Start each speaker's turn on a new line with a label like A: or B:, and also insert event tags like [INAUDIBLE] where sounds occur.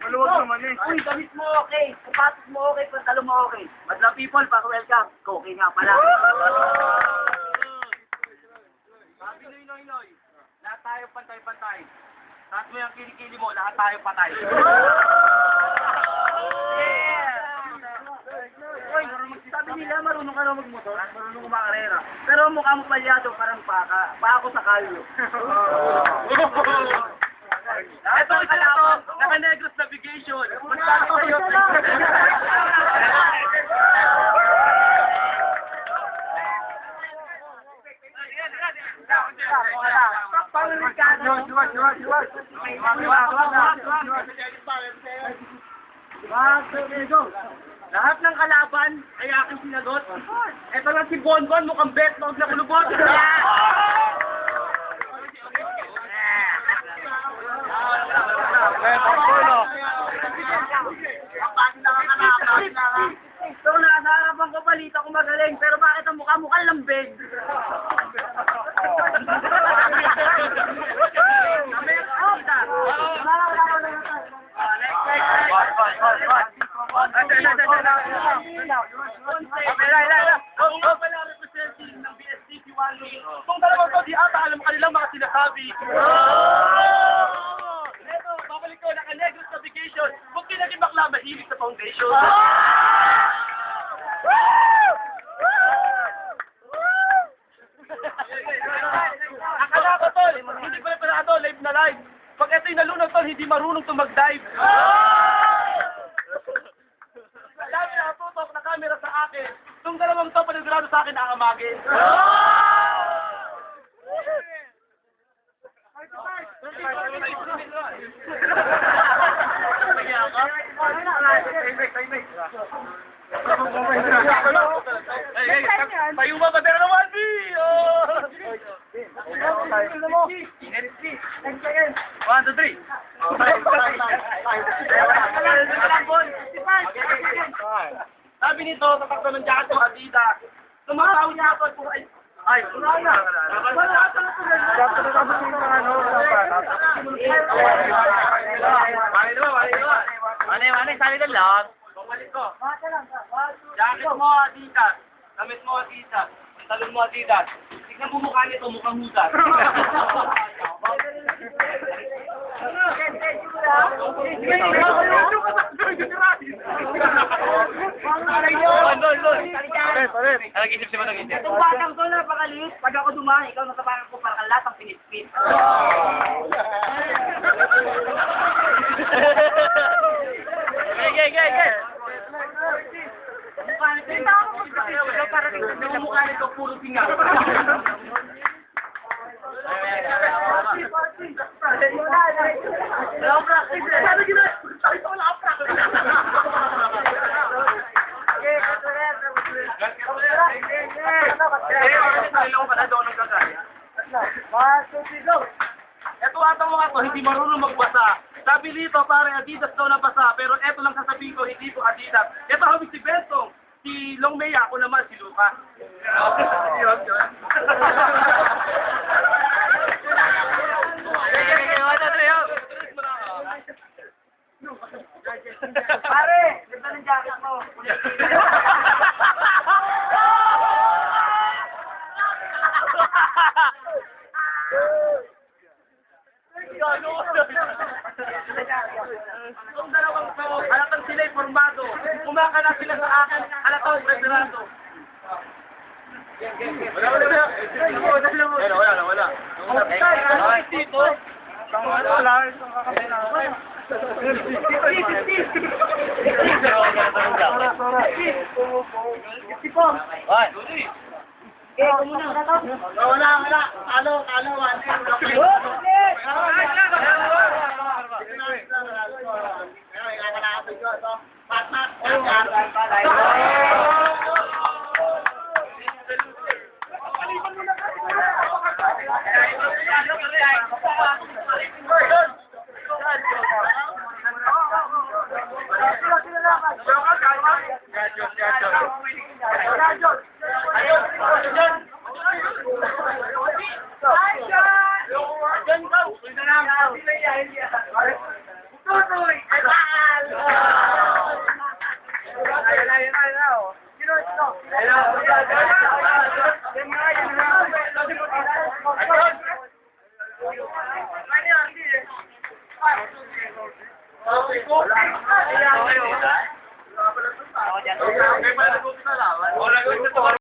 A: Maluwag naman eh. Uy, damit mo okay. Sapatos mo okay, pantalon mo okay. Madla people, para welcome. Okay nga pala.
B: Sabi Noy Noy Noy, lahat tayo pantay-pantay. Taas mo yung kilikili mo, lahat tayo patay.
A: Uy, sabi nila marunong ka na magmotor, marunong kumakarera. Pero mukha mo palyado, parang paka. Pako sa kalyo. [LAUGHS] Ito, ito na to.
B: Naka-negros navigation. Magsabi sa'yo. [LAUGHS] Lahat ng kalaban ay aking sinagot. Ito lang si Bonbon, mukhang betlog na kulubot.
A: So, nasa harapan ko balita ko magaling, pero bakit ang mukha mukhang lambing?
B: Kung dalawang to, di ata alam kanilang mga sinasabi. Ito, babalik ko, naka-negros navigation. Kung kinaging bakla, mahilig sa foundation. Akala ko, tol, hindi pala pala ito, live na live. Pag ito'y nalunod, tol, hindi marunong to mag-dive. Dami na tutok na camera sa akin. Itong panigurado sa akin, hey, tayo ba ba ng 1B? Oh! One, two, three. Sabi nito, tatak ng jacket ko, Adidas. Tumatawid na ako, ay... Wala na. Wala na. Mali naman, mali naman. Mali, mali, sabi na lang. Bumalik ko.
A: Jacket
B: mo, Adidas. Damit mo, Adidas. Pantalon mo, Adidas. Tignan mo mukha nito, mukhang hudas. Nag-isip si Manong Isip. Itong
A: batang to, napakaliit. Pag ako dumaan, ikaw nasa parang ko parang lahat ang pinispit.
B: Okay, okay, okay.
A: Mukha nito, ikaw parang yung
B: mukha nito, puro singaw.
A: Sabi ko
B: na, sabi ko wala Ito ata mga to, hindi marunong magbasa. Sabi dito, pare Adidas daw nabasa, pero eto lang sasabihin ko, hindi po Adidas. Ito kami si Bentong, si Long May, ako naman si Luca. Yun, yun.
A: Pare, ganda ng jacket mo. [LAUGHS]
B: Kung dalawang to, halatang sila'y formado. Kumakana sila sa akin, halatang preparado. Wala, wala, wala. Wala, wala, wala. Dito. Wala, wala. Wala,
A: wala. Eh, okay, ako muna.
C: Wala, wala. Talo, talo. One, two, three.
A: Gracias.
B: Wow! Tutoy!
A: Aral!
B: Ayun na, ayun na, ayun na.
A: Sino, sino? Hello! Yan na, yan na. Ayun!
B: Ayun!